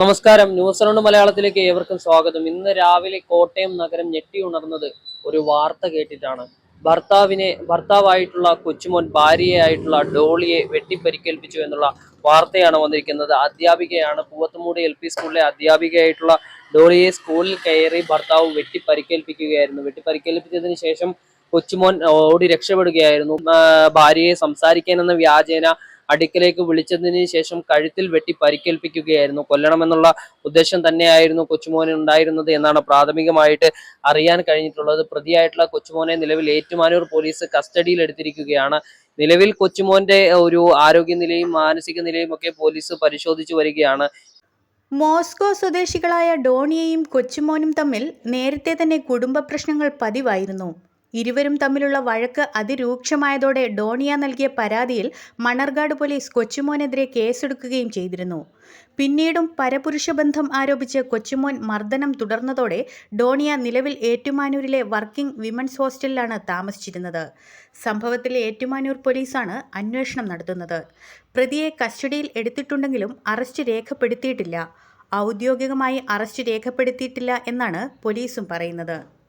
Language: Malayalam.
നമസ്കാരം. ന്യൂസ് റൗണ്ട് മലയാളത്തിലേക്ക് ഏവർക്കും സ്വാഗതം. ഇന്ന് രാവിലെ കോട്ടയം നഗരം ഞെട്ടി ഉണർന്നത് ഒരു വാർത്ത കേട്ടിട്ടാണ്. ഭർത്താവിനെ ഭർത്താവായിട്ടുള്ള കൊച്ചുമോൻ ഭാര്യയായിട്ടുള്ള ഡോളിയെ വെട്ടിപ്പരിക്കേൽപ്പിച്ചു എന്നുള്ള വാർത്തയാണ് വന്നിരിക്കുന്നത്. അധ്യാപികയാണ് പൂവത്തുമൂടി എൽ പി സ്കൂളിലെ അധ്യാപികയായിട്ടുള്ള ഡോളിയെ സ്കൂളിൽ കയറി ഭർത്താവ് വെട്ടിപ്പരിക്കേൽപ്പിക്കുകയായിരുന്നു. വെട്ടിപ്പരിക്കേൽപ്പിച്ചതിന് ശേഷം കൊച്ചുമോൻ ഓടി രക്ഷപ്പെടുകയായിരുന്നു. ഭാര്യയെ സംസാരിക്കാനെന്ന വ്യാജേന അടുക്കലേക്ക് വിളിച്ചതിന് ശേഷം കഴുത്തിൽ വെട്ടി പരിക്കേൽപ്പിക്കുകയായിരുന്നു. കൊല്ലണമെന്നുള്ള ഉദ്ദേശം തന്നെയായിരുന്നു കൊച്ചുമോന് ഉണ്ടായിരുന്നത് എന്നാണ് പ്രാഥമികമായിട്ട് അറിയാൻ കഴിഞ്ഞിട്ടുള്ളത്. പ്രതിയായിട്ടുള്ള കൊച്ചുമോനെ നിലവിൽ ഏറ്റുമാനൂർ പോലീസ് കസ്റ്റഡിയിൽ എടുത്തിരിക്കുകയാണ് നിലവിൽ കൊച്ചുമോന്റെ ഒരു ആരോഗ്യനിലയും മാനസിക നിലയും ഒക്കെ പോലീസ് പരിശോധിച്ചു വരികയാണ്. മോസ്കോ സ്വദേശികളായ ഡോണിയയും കൊച്ചുമോനും തമ്മിൽ നേരത്തെ തന്നെ കുടുംബ പ്രശ്നങ്ങൾ പതിവായിരുന്നു. ഇരുവരും തമ്മിലുള്ള വഴക്ക് അതിരൂക്ഷമായതോടെ ഡോണിയ നൽകിയ പരാതിയിൽ മണർകാട് പോലീസ് കൊച്ചുമോനെതിരെ കേസെടുക്കുകയും ചെയ്തിരുന്നു. പിന്നീടും പരപുരുഷ ബന്ധം ആരോപിച്ച് കൊച്ചുമോൻ മർദ്ദനം തുടർന്നതോടെ ഡോണിയ നിലവിൽ ഏറ്റുമാനൂരിലെ വർക്കിംഗ് വിമൻസ് ഹോസ്റ്റലിലാണ് താമസിച്ചിരുന്നത്. സംഭവത്തിൽ ഏറ്റുമാനൂർ പോലീസാണ് അന്വേഷണം നടത്തുന്നത്. പ്രതിയെ കസ്റ്റഡിയിൽ എടുത്തിട്ടുണ്ടെങ്കിലും അറസ്റ്റ് രേഖപ്പെടുത്തിയിട്ടില്ല. ഔദ്യോഗികമായി അറസ്റ്റ് രേഖപ്പെടുത്തിയിട്ടില്ല എന്നാണ് പോലീസും പറയുന്നത്.